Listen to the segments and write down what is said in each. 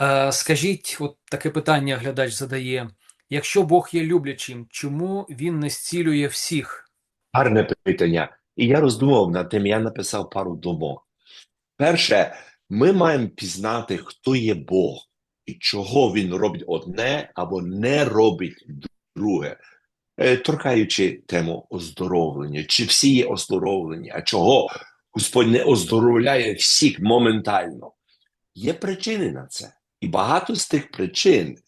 Е, Скажіть, от таке питання глядач задає: якщо Бог є люблячим, чому він не зцілює всіх? Гарне питання. І я роздумував над тим, я написав пару думок. Перше, ми маємо пізнати, хто є Бог і чого Він робить одне або не робить друге. Е, Торкаючи тему оздоровлення, чи всі є оздоровлені, а чого Господь не оздоровляє всіх моментально. Є причини на це. І багато з тих причин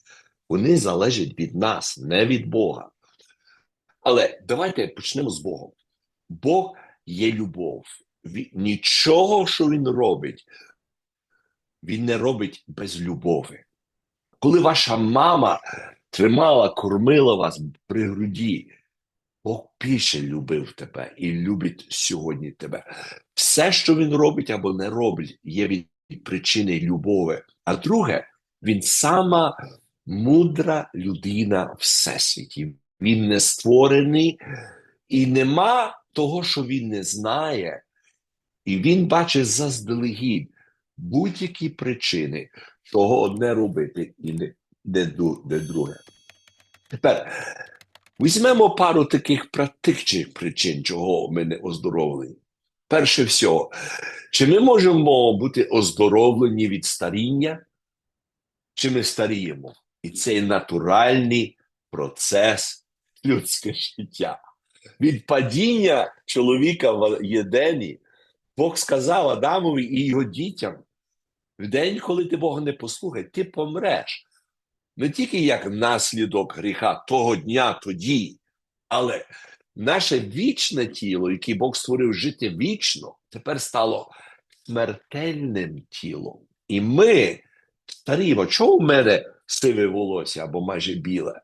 вони залежать від нас, не від Бога. Але давайте почнемо з Богом. Бог є любов. Він, нічого, що він робить, він не робить без любові. Коли ваша мама тримала, кормила вас при груді, Бог більше любив тебе і любить сьогодні тебе. Все, що він робить або не робить, є від причини любові. А друге, він сама мудра людина всесвіті. Він не створений і нема того, що він не знає, і він бачить заздалегідь будь-які причини, чого одне робити і не, не, не друге. Тепер візьмемо пару таких практичних причин, чого ми не оздоровлені. Перше всього, чи ми можемо бути оздоровлені від старіння, чи ми старіємо? І це натуральний процес людське життя. Від падіння чоловіка в Єдені Бог сказав Адамові і його дітям: в день, коли ти Бога не послухай, ти помреш. Не тільки як наслідок гріха того дня тоді, але наше вічне тіло, яке Бог створив жити вічно, тепер стало смертельним тілом. І ми старімо. Чого в мене сиве волосся або майже біле?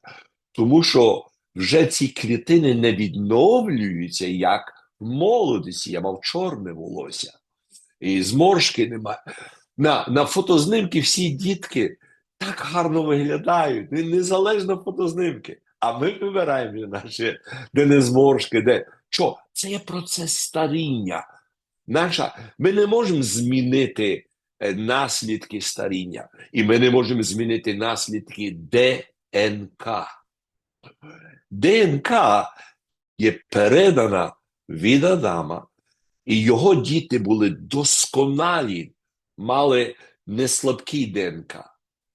Тому що вже ці клітини не відновлюються, як в молодості. Я мав чорне волосся, і зморшки немає. На, на фотознімки всі дітки так гарно виглядають, не- незалежно фотознімки. А ми вибираємо наші, де не зморшки, де що? Це є процес старіння. Наша, ми не можемо змінити е, наслідки старіння, і ми не можемо змінити наслідки ДНК. ДНК є передана від Адама, і його діти були досконалі, мали не слабкий ДНК.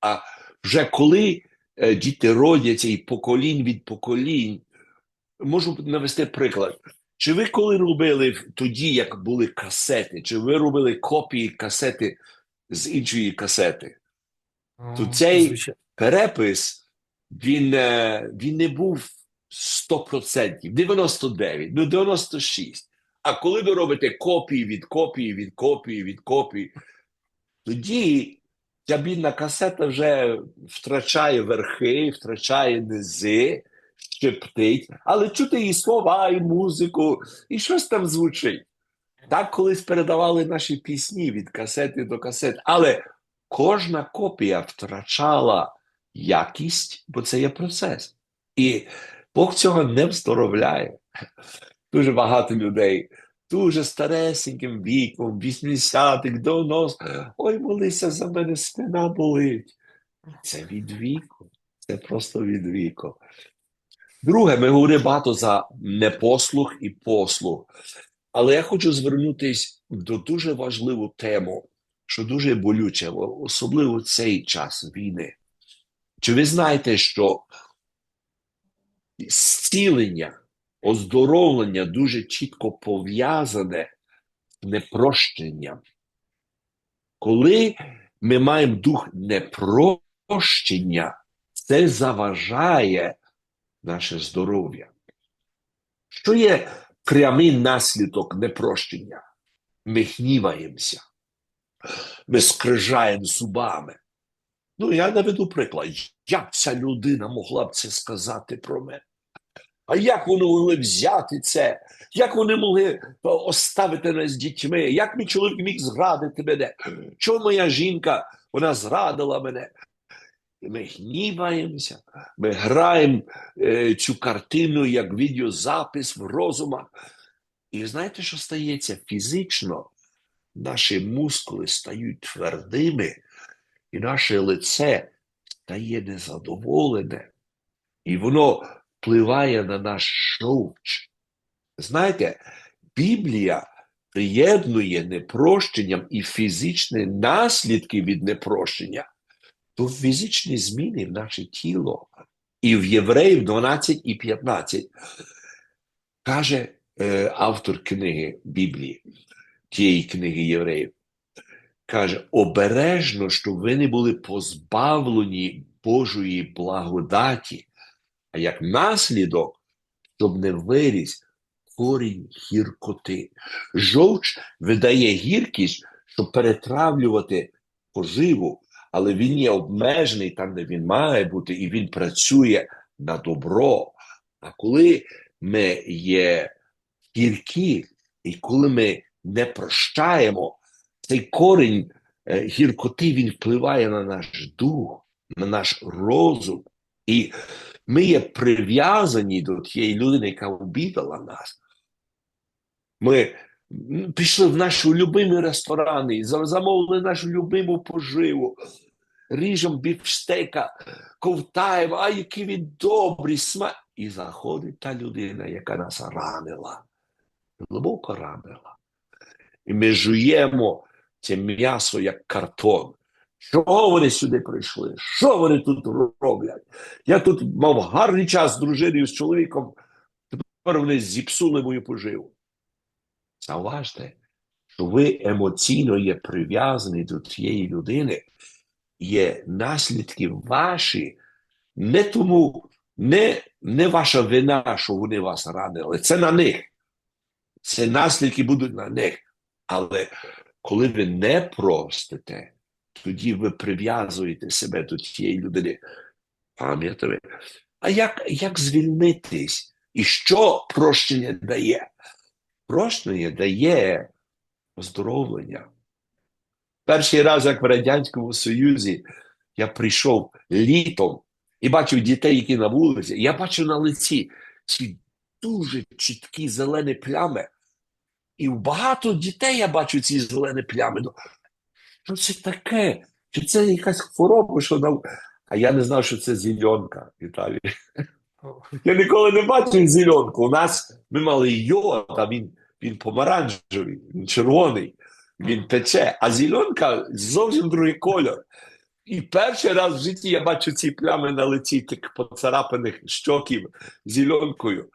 А вже коли діти родяться і поколінь від поколінь, можу навести приклад. Чи ви коли робили тоді, як були касети, чи ви робили копії касети з іншої касети? То цей- звичайно. перепис він, е, він не був 100%, 99, ну 96. А коли ви робите копії від копії, від копії, від копії, тоді ця бідна касета вже втрачає верхи, втрачає низи, щептить, але чути і слова, і музику, і щось там звучить. Так колись передавали наші пісні від касети до касети. Але кожна копія втрачала якість, бо це є процес. І Бог цього не вздоровляє. Дуже багато людей, дуже старесеньким віком, 80-х, 90-х. Ой, молися за мене, спина болить. Це від віку. Це просто від віку. Друге, ми говоримо багато за непослух і послух. Але я хочу звернутися до дуже важливу тему, що дуже болюче, особливо в цей час війни. Чи ви знаєте, що зцілення, оздоровлення дуже чітко пов'язане з непрощенням? Коли ми маємо дух непрощення, це заважає наше здоров'я. Що є прямий наслідок непрощення? Ми гніваємося, ми скрижаємо зубами. Ну, я наведу приклад. Як ця людина могла б це сказати про мене? А як вони могли взяти це? Як вони могли оставити нас з дітьми? Як мій чоловік міг зрадити мене? Чому моя жінка вона зрадила мене? Ми гніваємося, ми граємо е, цю картину як відеозапис в розумах. І знаєте, що стається фізично? Наші мускули стають твердими, і наше лице стає незадоволене, і воно впливає на наш шовч. Знаєте, Біблія приєднує непрощенням і фізичні наслідки від непрощення до фізичні зміни в наше тіло. І в Євреїв 12 і 15 каже е, автор книги Біблії, тієї книги Євреїв, каже, обережно, щоб ви не були позбавлені Божої благодаті, а як наслідок, щоб не виріс корінь гіркоти. Жовч видає гіркість, щоб перетравлювати поживу, але він є обмежений там, де він має бути, і він працює на добро. А коли ми є гіркі, і коли ми не прощаємо, цей корінь е, гіркоти він впливає на наш дух, на наш розум. І ми є прив'язані до тієї людини, яка обідала нас. Ми пішли в наші улюбимі ресторани, за- замовили нашу любиму поживу, ріжемо бівштейка, ковтаємо, а який він добрий смак. І заходить та людина, яка нас ранила, глибоко ранила. І ми жуємо це м'ясо як картон. Чого вони сюди прийшли? Що вони тут роблять? Я тут мав гарний час з дружиною, з чоловіком. Тепер вони зіпсули мою поживу. Зауважте, що ви емоційно є прив'язані до тієї людини, є наслідки ваші, не тому, не, не ваша вина, що вони вас ранили. Це на них. Це наслідки будуть на них. Але коли ви не простите, тоді ви прив'язуєте себе до тієї людини. Пам'ятаєте? А як, як звільнитись? І що прощення дає? Прощення дає оздоровлення. Перший раз, як в Радянському Союзі, я прийшов літом і бачив дітей, які на вулиці. Я бачив на лиці ці дуже чіткі зелені плями. І у багато дітей я бачу ці зелені плями. Що це таке? Чи це якась хвороба, що нам. А я не знав, що це зеленка, Віталій. Я ніколи не бачив зеленку. У нас ми мали йод, а він, він помаранчевий, він червоний, він тече, а зеленка зовсім другий кольор. І перший раз в житті я бачу ці плями на лиці тих поцарапаних щоків зеленкою.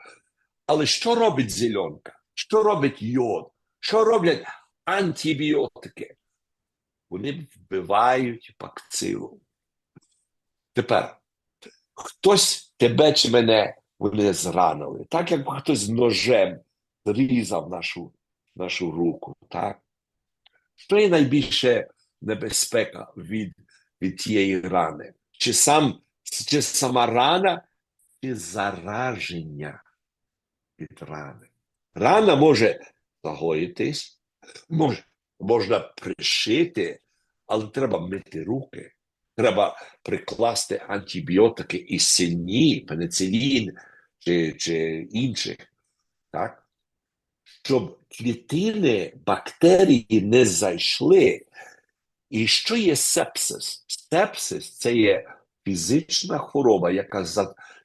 Але що робить зеленка? Що робить йод? Що роблять антибіотики? Вони вбивають бакцилу. Тепер хтось тебе чи мене вони зранили, так як хтось ножем зрізав нашу, нашу руку. Так? Що є найбільше небезпека від, від тієї рани? Чи, сам, чи сама рана, чи зараження від рани? Рана може загоїтись, може, можна пришити, але треба мити руки. Треба прикласти антибіотики і сильні, пеницилін чи, чи інших, так? щоб клітини бактерії не зайшли. І що є сепсис? Сепсис це є фізична хвороба, яка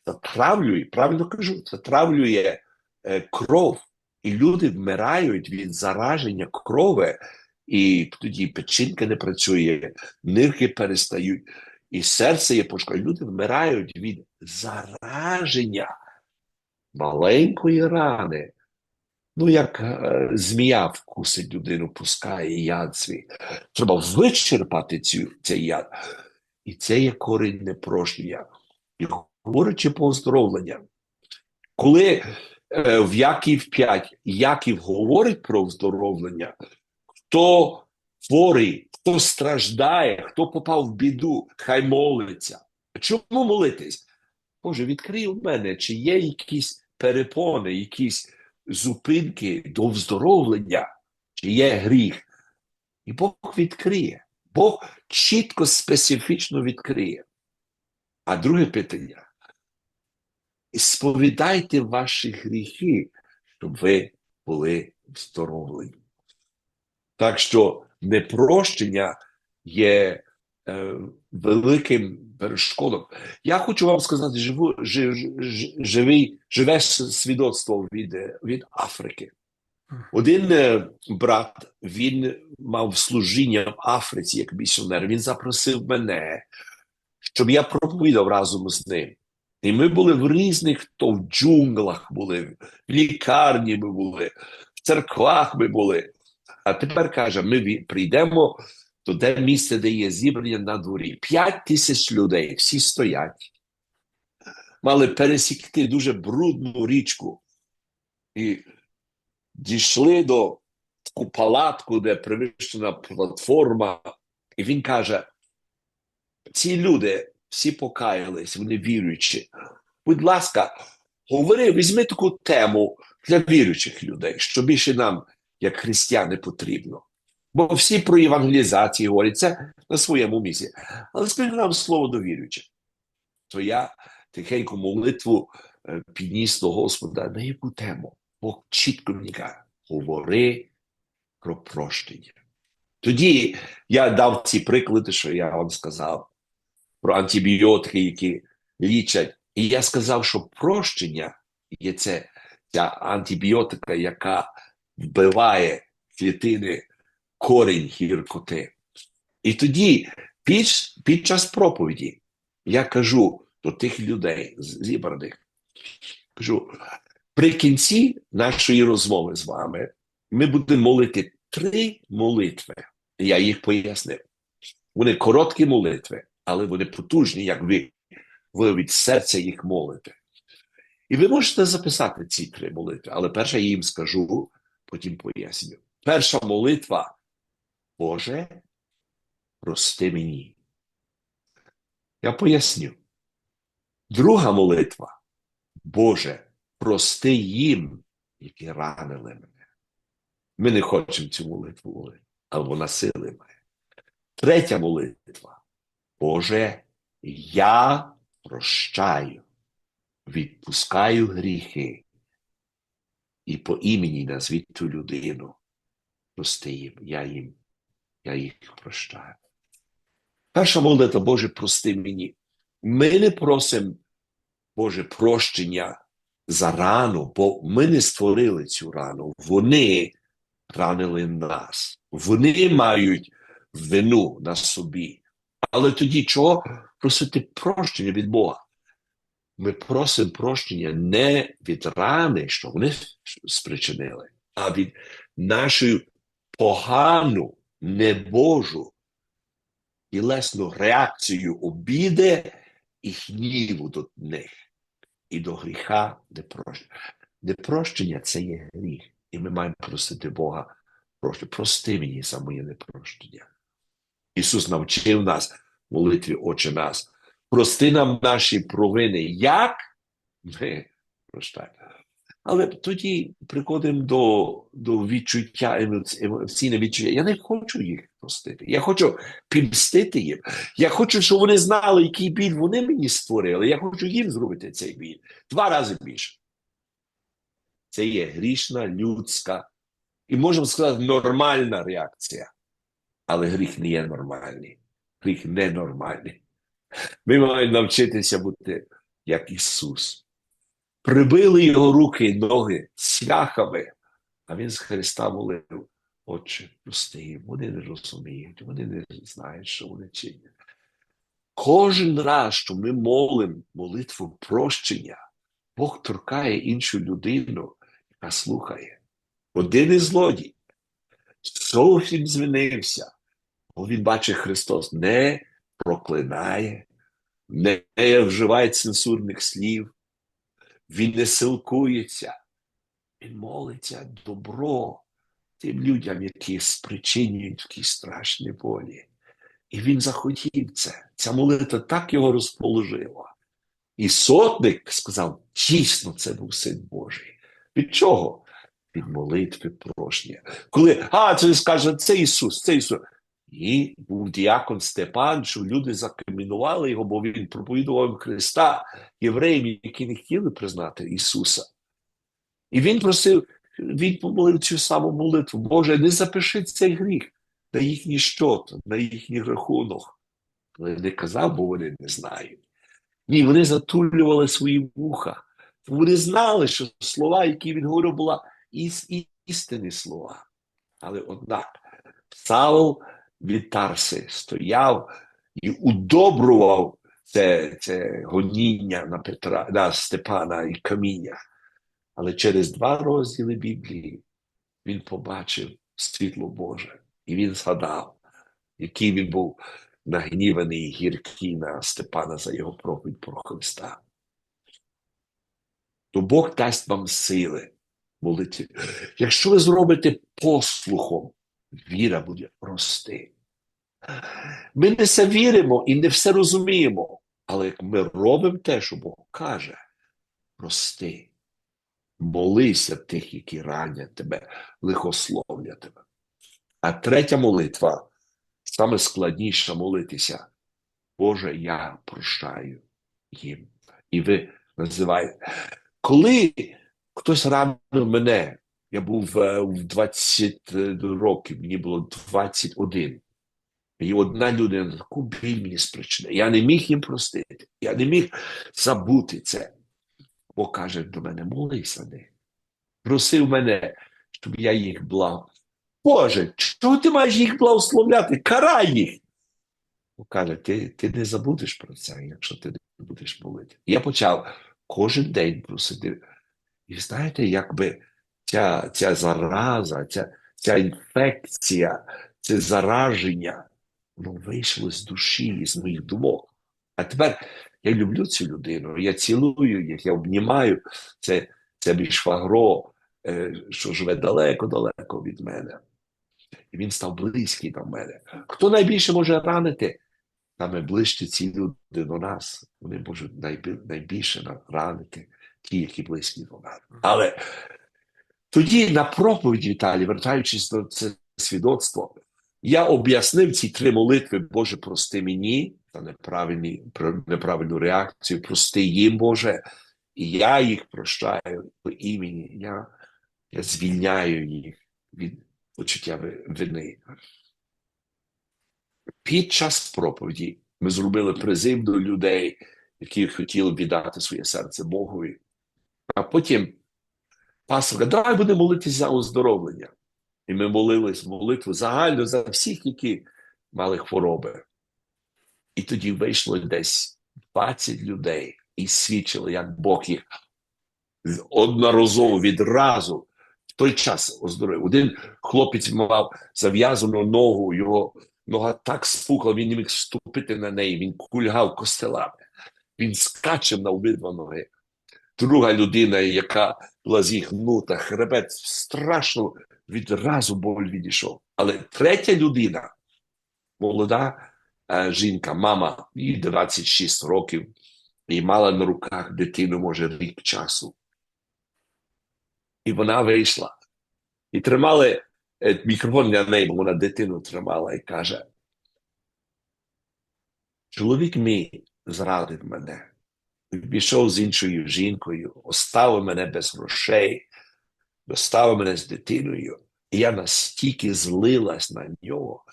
затравлює, правильно кажу, затравлює е, кров. І люди вмирають від зараження крови, і тоді печінка не працює, нирки перестають, і серце є пошкоджено. Люди вмирають від зараження маленької рани. Ну, як е, змія вкусить людину, пускає яд свій. Треба вичерпати цю, цей яд. І це є корінь непрощення. І говорячи по оздоровлення, коли е, в Яків 5 Яків говорить про оздоровлення, хто хворий, хто страждає, хто попав в біду, хай молиться. Чому молитись? Боже, відкрий у мене, чи є якісь перепони, якісь зупинки до вздоровлення, чи є гріх. І Бог відкриє. Бог чітко, специфічно відкриє. А друге питання. Сповідайте ваші гріхи, щоб ви були вздоровлені. Так що непрощення є е, великим перешкодом. Я хочу вам сказати, живу, жив, жив, живий, живе свідоцтво від, від Африки. Один е, брат, він мав служіння в Африці як місіонер. Він запросив мене, щоб я проповідав разом з ним. І ми були в різних, то в джунглах були, в лікарні ми були, в церквах ми були. А тепер каже, ми прийдемо до те місце, де є зібрання на дворі. П'ять тисяч людей, всі стоять. Мали пересікти дуже брудну річку. І дійшли до таку палатку, де привищена платформа. І він каже: ці люди всі покаялись, вони віруючі. Будь ласка, говори, візьми таку тему для віруючих людей, що більше нам, як християни, потрібно. Бо всі про евангелізацію говорять це на своєму місці. Але скажи нам слово до віруючих. То я тихеньку молитву е, підніс до Господа на яку тему. Бог чітко мені каже, говори про прощення. Тоді я дав ці приклади, що я вам сказав, про антибіотики, які лічать. І я сказав, що прощення є це ця антибіотика, яка вбиває клітини корінь гіркоти. І тоді, під, під час проповіді, я кажу до тих людей зібраних, кажу, при кінці нашої розмови з вами ми будемо молити три молитви. Я їх пояснив. Вони короткі молитви, але вони потужні, як ви, ви від серця їх молите. І ви можете записати ці три молитви, але перше я їм скажу, потім поясню. Перша молитва Боже, прости мені. Я поясню. Друга молитва Боже, прости їм, які ранили мене. Ми не хочемо цю молитву молити, але вона сили має. Третя молитва. Боже, я прощаю, відпускаю гріхи і по імені назвіть ту людину. Прости їм, я їм, я їх прощаю. Перша молитва, Боже, прости мені. Ми не просимо, Боже, прощення за рану, бо ми не створили цю рану. Вони ранили нас. Вони мають вину на собі. Але тоді чого просити прощення від Бога? Ми просимо прощення не від рани, що вони спричинили, а від нашої погану, небожу, тілесну реакцію обіди і гніву до них, і до гріха непрощення. Непрощення це є гріх. І ми маємо просити Бога, прощення. прости мені за моє непрощення. Ісус навчив нас молитві Отче нас. Прости нам наші провини. Як? Ми прощаємо. Але тоді приходимо до, до відчуття, емоці- емоційне відчуття. Я не хочу їх простити. Я хочу підмстити їм. Я хочу, щоб вони знали, який біль вони мені створили. Я хочу їм зробити цей біль. Два рази більше. Це є грішна, людська і можемо сказати, нормальна реакція. Але гріх не є нормальний. Гріх ненормальний. Ми маємо навчитися бути як Ісус. Прибили його руки і ноги цвяхами, а Він з Христа молив. Отче, прости їм, вони не розуміють, вони не знають, що вони чинять. Кожен раз, що ми молимо молитву прощення, Бог торкає іншу людину, яка слухає. Один із злодій зовсім змінився, бо він бачить Христос не проклинає, не вживає цензурних слів, він не силкується, він молиться добро тим людям, які спричинюють такі страшні болі. І він захотів це. Ця молитва так його розположила. І сотник сказав: дійсно, це був син Божий. Від чого? Від молитви прощення. Коли, а, це скаже, це Ісус, це Ісус. І був діакон Степан, що люди закамінували його, бо він проповідував Христа євреям, які не хотіли признати Ісуса. І він просив, він помолив цю саму молитву. Боже, не запиши цей гріх на їхній щот, на їхній рахунок. Але не казав, бо вони не знають. Ні, вони затулювали свої вуха. Вони знали, що слова, які він говорив, були іс, істинні слова. Але однак Савл від Тарси стояв і удобрував це, це гоніння на Петра, на Степана і каміння. Але через два розділи Біблії він побачив світло Боже, і він згадав, який він був нагніваний гіркий на Степана за його проповідь про Христа. То Бог дасть вам сили молити. Якщо ви зробите послухом, віра буде рости. Ми не все віримо і не все розуміємо, але як ми робимо те, що Бог каже, рости. Молися тих, які ранять тебе, лихословлять тебе. А третя молитва, саме складніша молитися. Боже, я прощаю їм. І ви називаєте. Коли хтось ранив мене, я був е, в 20 років, мені було 21. І одна людина таку біль мені спричинила. Я не міг їм простити. Я не міг забути це. Бо каже до мене, молися не. Просив мене, щоб я їх благ. Боже, чого ти маєш їх благословляти? Карай їх. Бо каже, ти, ти не забудеш про це, якщо ти не будеш молити. Я почав кожен день просити. І знаєте, якби ця, ця зараза, ця, ця інфекція, це зараження, воно вийшло з душі, з моїх думок. А тепер я люблю цю людину, я цілую їх, я обнімаю. Це, це мій швагро, е, що живе далеко-далеко від мене. І він став близький до мене. Хто найбільше може ранити? Саме ближче ці люди до нас. Вони можуть найбільше ранити ті, які близькі до нас. Але тоді на проповіді Віталій, вертаючись до це свідоцтво, я об'яснив ці три молитви, Боже, прости мені за неправильні, неправильну реакцію, прости їм, Боже, і я їх прощаю по імені. Я, я звільняю їх від почуття вини. Під час проповіді ми зробили призив до людей, які хотіли віддати своє серце Богові. А потім пастор давай будемо молитися за оздоровлення. І ми молились молитву загально за всіх, які мали хвороби. І тоді вийшло десь 20 людей і свідчили, як Бог їх одноразово відразу в той час оздоровив. Один хлопець мав зав'язану ногу, його нога так спухла, він не міг ступити на неї, він кульгав костелами. Він скачив на обидва ноги. Друга людина, яка була зігнута, хребет страшно відразу боль відійшов. Але третя людина, молода е, жінка, мама, їй 26 років, і мала на руках дитину, може, рік часу. І вона вийшла. І тримали е, мікрофон для неї, бо вона дитину тримала і каже: Чоловік мій зрадив мене, пішов з іншою жінкою, оставив мене без грошей, оставив мене з дитиною. І я настільки злилась на нього.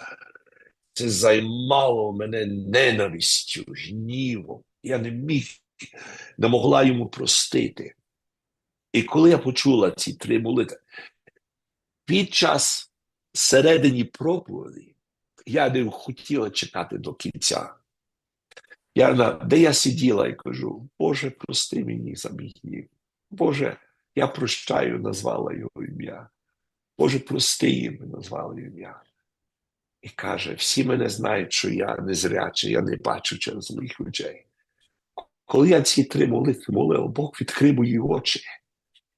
Це займало мене ненавистю, гнівом. Я не міг, не могла йому простити. І коли я почула ці три молитви, під час середині проповіді я не хотіла чекати до кінця. Я, де я сиділа і кажу, Боже, прости мені за мій гнів. Боже, я прощаю, назвала його ім'я. Боже, прости їм, назвала ім'я. І каже, всі мене знають, що я незрячий, я не бачу через моїх очей. Коли я ці три молитви молив, Бог відкрив мої очі.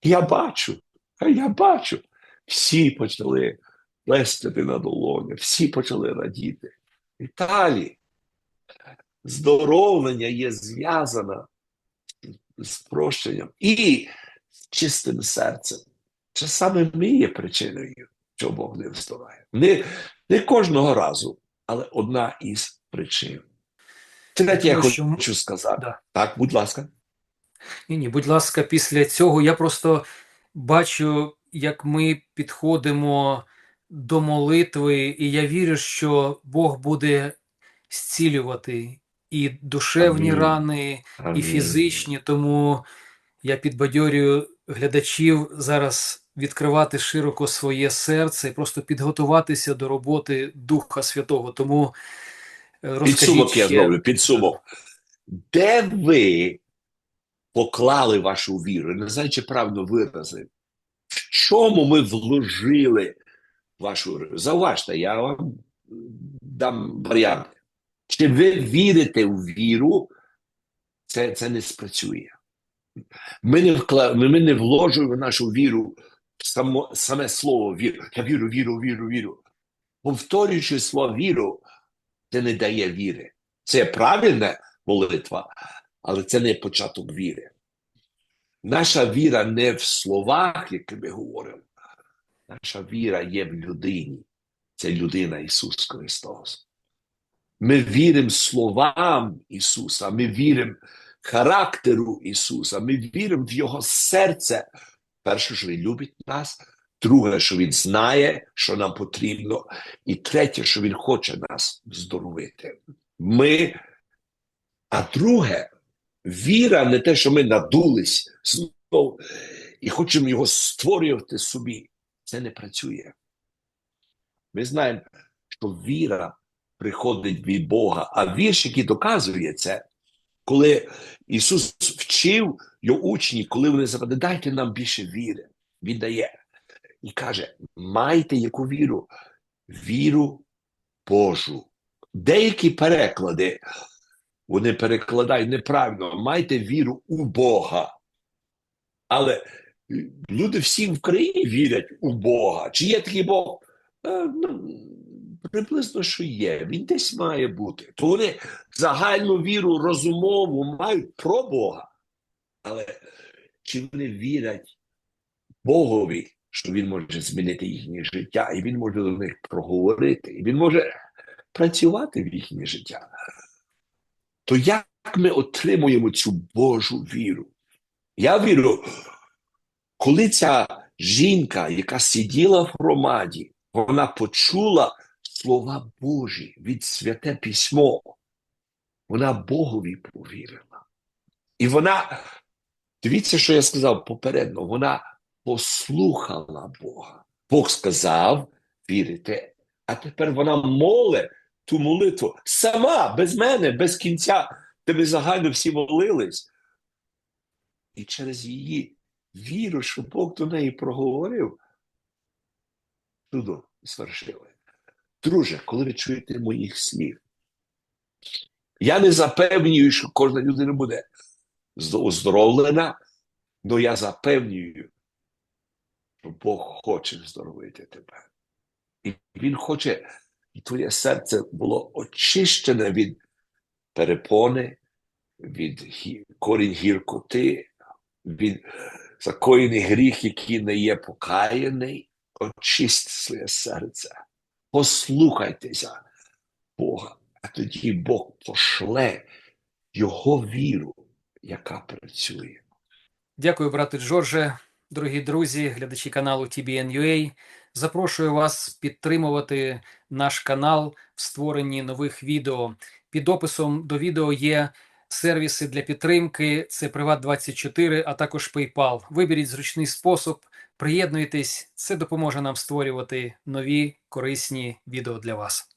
Я бачу, я бачу. Всі почали плескати на долоні, всі почали радіти. Віталій, здоровлення є зв'язане з прощенням і з чистим серцем. Це саме ми є причиною, що Бог не вставає. Не, не кожного разу, але одна із причин. Третє, я Тому що хочу сказати. Да. Так, будь ласка. Ні, ні, будь ласка, після цього я просто бачу, як ми підходимо до молитви, і я вірю, що Бог буде зцілювати і душевні Амінь. рани, і фізичні. Тому я підбадьорюю глядачів зараз відкривати широко своє серце і просто підготуватися до роботи Духа Святого. Тому е, розкажіть Підсумок я зроблю, підсумок. Де ви поклали вашу віру? Не знаю, чи правильно виразив. В чому ми вложили вашу віру? Зауважте, я вам дам варіанти. Чи ви вірите в віру, це, це не спрацює. Ми не, вкла... ми не вложуємо нашу віру само... саме слово віру. Я віру, віру, віру, віру. Повторюючи слово віру, це не дає віри. Це правильна молитва, але це не початок віри. Наша віра не в словах, які ми говоримо. Наша віра є в людині. Це людина Ісус Христос. Ми віримо словам Ісуса, ми віримо характеру Ісуса, ми віримо в Його серце. Перше, що Він любить нас, друге, що Він знає, що нам потрібно, і третє, що Він хоче нас здоровити. Ми, а друге, віра не те, що ми надулись і хочемо його створювати собі. Це не працює. Ми знаємо, що віра приходить від Бога, а вірш, який доказує це, коли Ісус вчив його учні, коли вони запитали, дайте нам більше віри, Він дає. І каже: майте яку віру? Віру Божу. Деякі переклади, вони перекладають неправильно, майте віру у Бога. Але люди всі в країні вірять у Бога. Чи є такий Бог? Приблизно, що є. Він десь має бути. То вони загальну віру розумову мають про Бога. Але чи вони вірять Богові, що він може змінити їхнє життя, і він може до них проговорити, і він може працювати в їхнє життя? То як ми отримуємо цю Божу віру? Я вірю, коли ця жінка, яка сиділа в громаді, вона почула слова Божі від святе письмо, вона Богові повірила. І вона, дивіться, що я сказав попередньо, вона послухала Бога. Бог сказав, вірите, а тепер вона моле ту молитву сама, без мене, без кінця, де ми загально всі молились. І через її віру, що Бог до неї проговорив, чудо звершили. Друже, коли ви чуєте моїх слів, я не запевнюю, що кожна людина буде оздоровлена, але я запевнюю, що Бог хоче здоровити тебе. І Він хоче, і твоє серце було очищене від перепони, від корінь гіркоти, від закоєний гріх, який не є покаяний. Очисть своє серце. Послухайтеся Бога, а тоді Бог пошле його віру, яка працює. Дякую, брате Джордже. Дорогі друзі, глядачі каналу TBN.UA. Запрошую вас підтримувати наш канал в створенні нових відео. Під описом до відео є сервіси для підтримки. Це Приват24, а також PayPal. Виберіть зручний спосіб, приєднуйтесь. Це допоможе нам створювати нові корисні відео для вас.